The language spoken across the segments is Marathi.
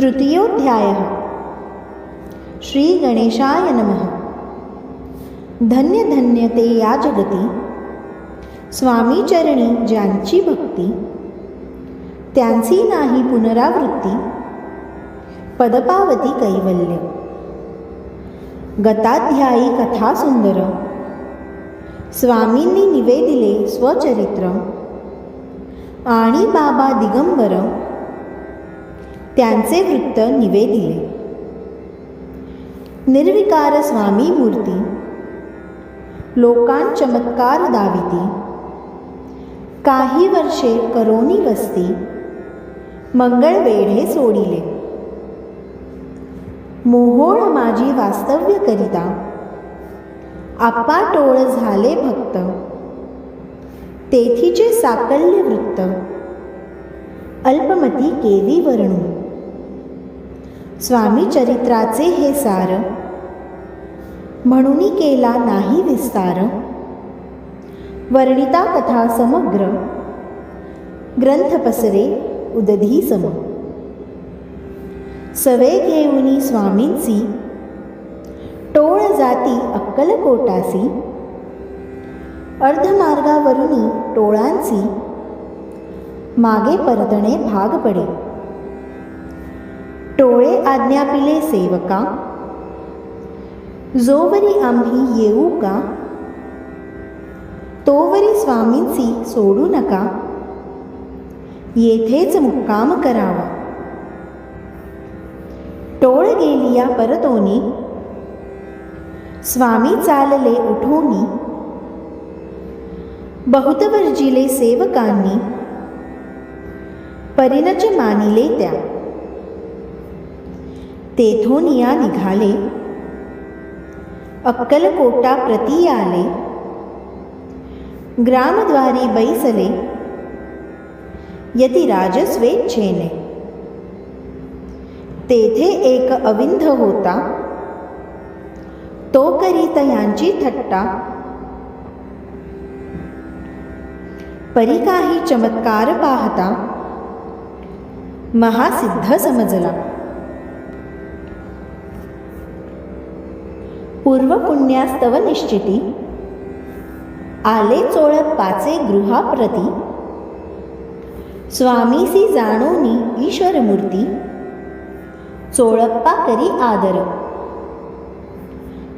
तृतीयोध्याय श्री गणेशाय नमः। धन्य धन्य ते या जगती। स्वामी चरणी ज्यांची भक्ती त्यांची नाही पुनरावृत्ती पदपावती कैवल्य। गताध्यायी कथा सुंदर स्वामींनी निवेदिले स्वचरित्र आणि बाबा दिगंबर त्यांचे वृत्त निवेदिले निर्विकार स्वामी मूर्ती लोकां चमत्कार दाविती काही वर्षे करोनी वस्ती मंगळवेढे सोडिले. मोहोळ माझी वास्तव्य करिता आप्पा टोळ झाले भक्त तेथीचे साकल्य वृत्त अल्पमती केवी वर्णू स्वामी चरित्राचे हे सार. म्हणून केला नाही विस्तार. वर्णिता कथा समग्र. ग्रंथ पसरे उदधी सम. सवे घेऊनी स्वामींची टोळ जाती अक्कलकोटासी अर्धमार्गावरुनी टोळांची मागे परतणे भाग पडे. टोळे आज्ञापिले सेवका। जोवरी आम्ही येऊ का? तोवरी स्वामींची सोडू नका। येथेच मुक्काम करावा। टोळ गेली या परतोनी। स्वामी चालले उठोनी। बहुतवर्जिले सेवकांनी। परिणच मानिले त्या। तेथोनिया निघाले. अक्कलकोटा प्रती आले. ग्रामद्वारी बैसले. यती राजस्वेच्छेने. तेथे एक अविंध होता. तो करीत यांची थट्टा. परी काही चमत्कार पाहता. महासिद्ध समजला. पूर्वपुण्यास्तव निश्चिती। आले चोळत पाचे गृहाप्रती। स्वामीसी जाणोनी ईश्वरमूर्ती। चोळप्पा करी आदर।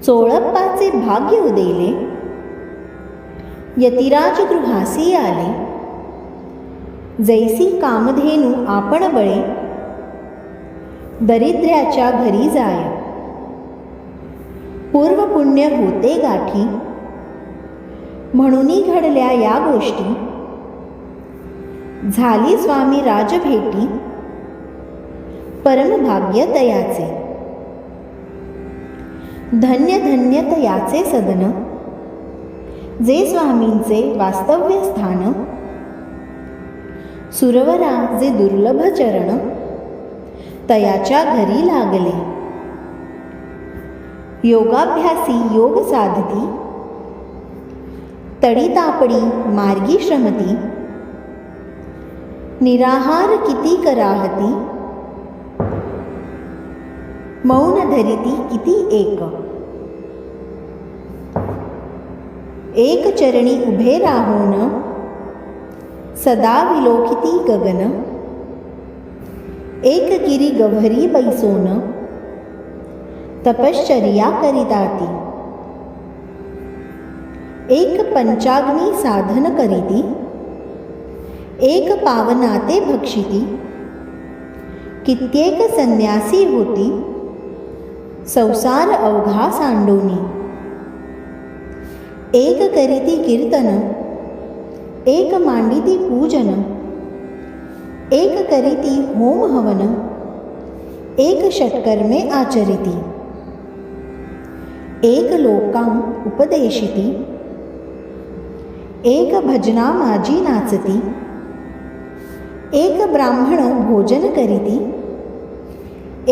चोळप्पाचे भाग्य उदेले। यतिराज गृहासी आले। जैसी कामधेनू आपण बळे। दरिद्र्याच्या घरी जाय। पूर्वपुण्य होते गाठी. म्हणूनही घडल्या या गोष्टी. झाली स्वामी राजभेटी. परमभाग्य तयाचे धन्य धन्य तयाचे सदन. जे स्वामींचे वास्तव्य स्थान. सुरवरा जे दुर्लभ चरण. तयाच्या घरी लागले. योगाभ्यासी योग साधती तडीतापडी मार्गी श्रमती, निराहार किती कराहती, मौन धरिती किती एक। एक चरणी उभे राहून, सदा विलोकिती गगन, एक गिरी गभरी बैसोन तपश्चर्या करिताती। एक पंचाग्नी साधन करीती। एक पावनाते भक्षिती। कित्येक संन्यासी होती। संसार अवघा सांडोनी। एक करीती कीर्तन। एक मांडिती पूजन। एक करीती होम हवन। एक षटकर्मे आचरिती। एक उपदेशिति। उपदेशिती एक भजना माझी नाचती। एक ब्राह्मण भोजन करीती।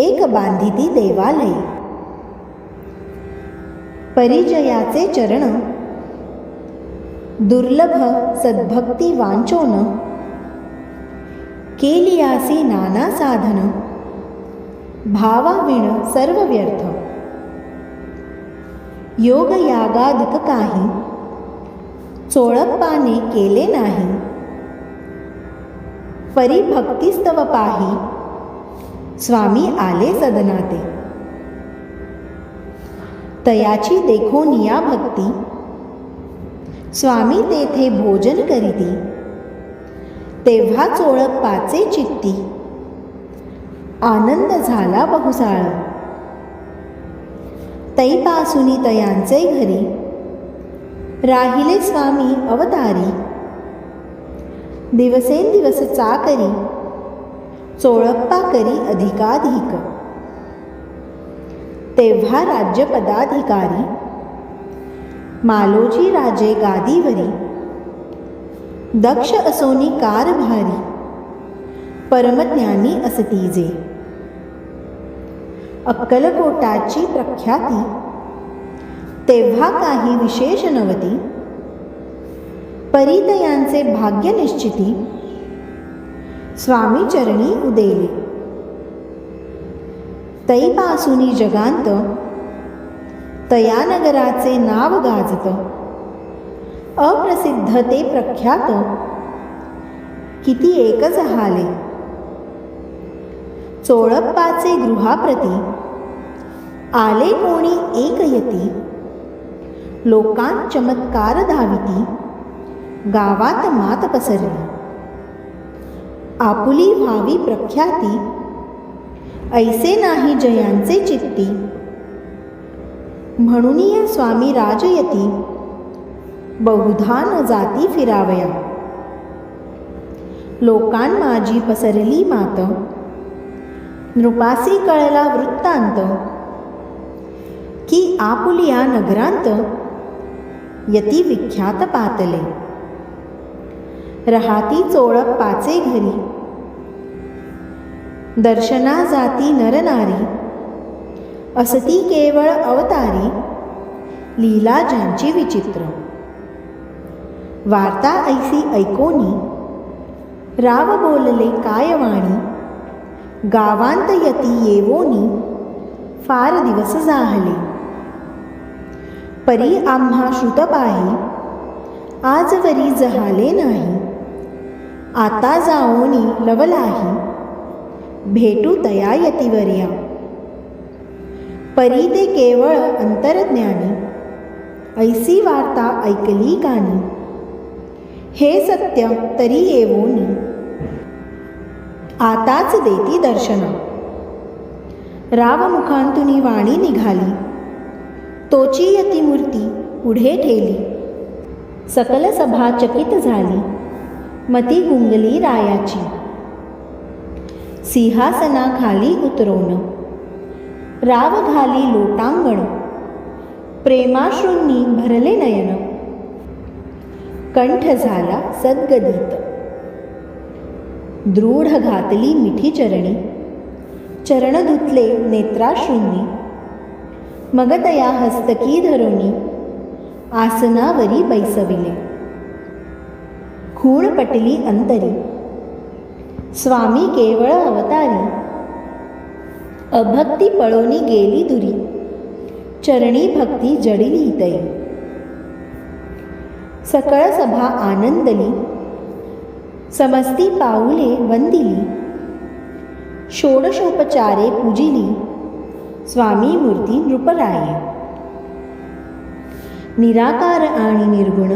एक बांधिती देवालय। परिचयाचे चरण। दुर्लभ सद्भक्ती वांचोन केलियासी नाना साधन। भावाविण सर्व व्यर्थ योग यागाधिक काही चोळप्पाने केले नाही. परी भक्तिस्तव पाही. स्वामी आले सदनाते. तयाची देखोनिया भक्ती. स्वामी तेथे भोजन करीती. तेव्हा चोळप्पाचे चित्ती. आनंद झाला बहुसाळ. तैपासुनी तयांचे घरी. राहिले स्वामी अवतारी. दिवसेंदिवस चाकरी. चोळप्पा करी अधिकाधिक. तेव्हा राज्यपदाधिकारी. मालोजी राजे गादीवरी. दक्ष असोनी कारभारी. परमज्ञानी असतीजे. अक्कलकोटाची प्रख्याती. तेव्हा काही विशेष नवती परितयांचे भाग्य निश्चिती स्वामी चरणी उदेले. तैपासुनी जगांत. तयानगराचे नाव गाजत. अप्रसिद्ध ते प्रख्यात. किती एकच हाले. चोळप्पाचे गृहाप्रती. आले कोणी एक यती चमत्कार धाविती. गावात मात पसरली. आपुली व्हावी प्रख्याती. ऐसे नाही जयांचे चित्ती. म्हणून या स्वामी राजयती. बहुधा न जाती फिरावया. लोकां माझी पसरली मात. नृपासी कळला वृत्तांत. की आपुलिया नगरांत यती विख्यात पातले. रहाती चोळप्पाचे घरी. दर्शना जाती नरनारी असती केवळ अवतारी. लीला ज्यांची विचित्र. वार्ता ऐसी ऐकोनी. राव बोलले काय वाणी? गावांत यती येवोनी फार दिवस जाहले. परी आम्हा श्रुतपाही आजवरी जहाले नाही. आता जाओनी लवलाही भेटू तया यतीवर्या परी ते केवळ अंतरज्ञानी ऐसी वार्ता ऐकली कानी. हे सत्य तरी येवोनी आताच देती दर्शन. रावमुखांतुनी वाणी निघाली. तोची यतिमूर्ती पुढे ठेली. सकल सभा चकित झाली. मती गुंगली रायाची. सिंहासनाखाली उतरवण राव घाली लोटांगण. प्रेमाश्रूंनी भरले नयन. कंठ झाला सद्गदित. दृढ घातली मिठी चरणी. चरण धुतले नेत्राश्रूंनी. मगतया हस्तकी धरुणी. आसनावरी बैसविले. खूण पटली अंतरी. स्वामी केवळ अवतारी. अभक्ती पळोनी गेली दुरी. चरणी भक्ती जडिली तई सकळ सभा आनंदली. समस्ती पाऊले वंदिली. षोडशोपचारे पूजिली. स्वामी मूर्ती नृपराये. निराकार आणि निर्गुण.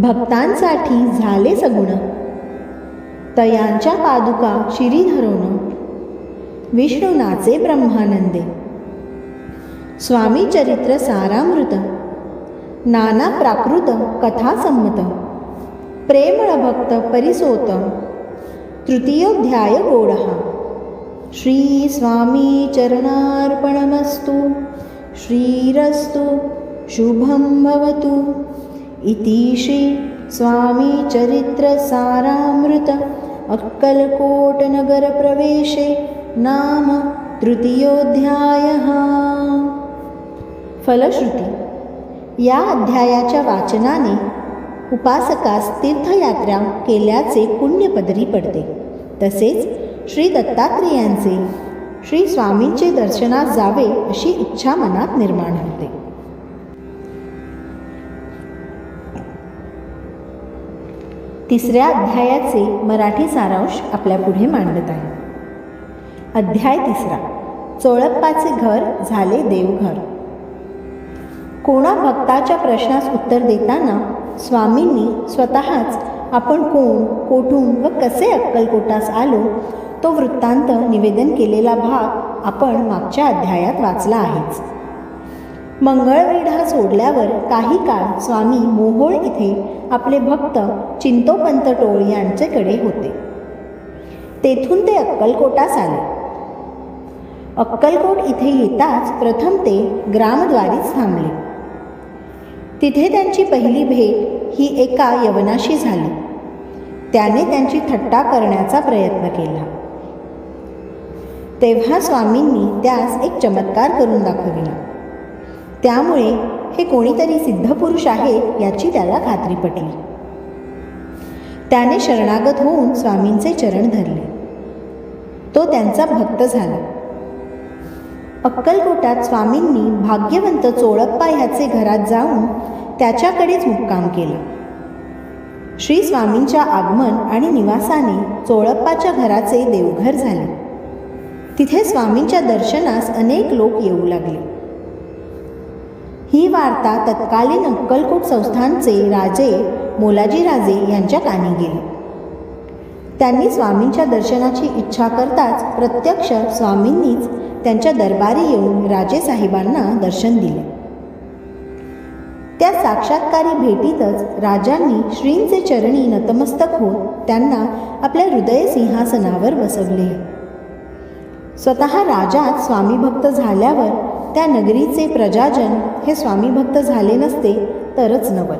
भक्तांसाठी झाले सगुण. तयांच्या पादुका शिरी धरून. विष्णुनाचे ब्रह्मानंदे. स्वामी चरित्र सारामृत. नाना प्राकृत कथा संमत प्रेमळ भक्त परिसोत तृतीयोध्याय गोडः. श्रीस्वामीचरणार्पणमस्तु चरणार्पणमस्तु. श्रीरस्तु शुभं भवतु. इति श्री स्वामीचरित्रसारामृत अक्कलकोटनगरप्रवेशे नाम तृतीयोध्यायः फलश्रुती. या अध्यायाच्या वाचनाने उपासकास तीर्थयात्रा केल्याचे पुण्य पदरी पडते. तसेच श्री दत्तात्रेयांचे श्री स्वामींचे दर्शनास जावे अशी इच्छा मनात निर्माण होते. तिसऱ्या अध्यायाचे मराठी सारांश आपल्या पुढे मांडत आहे. अध्याय तिसरा. चोळप्पाचे घर झाले देवघर. कोणा भक्ताच्या प्रश्नास उत्तर देताना स्वामींनी स्वतःच आपण कोण कोठून व कसे अक्कलकोटास आलो तो वृत्तांत निवेदन केलेला भाग आपण मागच्या अध्यायात वाचला आहेच. मंगळवेढा सोडल्यावर काही काळ स्वामी मोहोळ इथे आपले भक्त चिंतोपंत टोळ यांच्याकडे होते. तेथून ते अक्कलकोटास आले. अक्कलकोट इथे येताच प्रथम ते ग्रामद्वारीच थांबले. तिथे त्यांची पहिली भेट ही एका यवनाशी झाली. त्याने त्यांची थट्टा करण्याचा प्रयत्न केला. तेव्हा स्वामींनी त्यास एक चमत्कार करून दाखविला. त्यामुळे हे कोणीतरी सिद्धपुरुष आहे याची त्याला खात्री पटली. त्याने शरणागत होऊन स्वामींचे चरण धरले. तो त्यांचा भक्त झाला. अक्कलकोटात स्वामींनी भाग्यवंत चोळप्पा ह्याचे घरात जाऊन त्याच्याकडेच मुक्काम केला. श्री स्वामींच्या आगमन आणि निवासाने चोळप्पाच्या घराचे देवघर झाले. तिथे स्वामींच्या दर्शनास अनेक लोक येऊ लागले. ही वार्ता तत्कालीन अक्कलकोट संस्थानचे राजे मोलाजी राजे यांच्या कानी गेली. त्यांनी स्वामींच्या दर्शनाची इच्छा करताच प्रत्यक्ष स्वामींनीच त्यांच्या दरबारी येऊन राजेसाहेबांना दर्शन दिले. त्या साक्षात्कारी भेटीतच राजांनी श्रींचे चरणी नतमस्तक होत त्यांना आपल्या हृदय सिंहासनावर बसवले. स्वतः राजात स्वामीभक्त झाल्यावर त्या नगरीचे प्रजाजन हे स्वामीभक्त झाले नसते तरच नवल.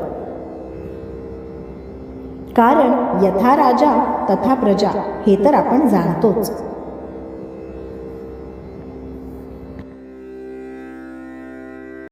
कारण यथा राजा तथा प्रजा हे तर आपण जाणतोच.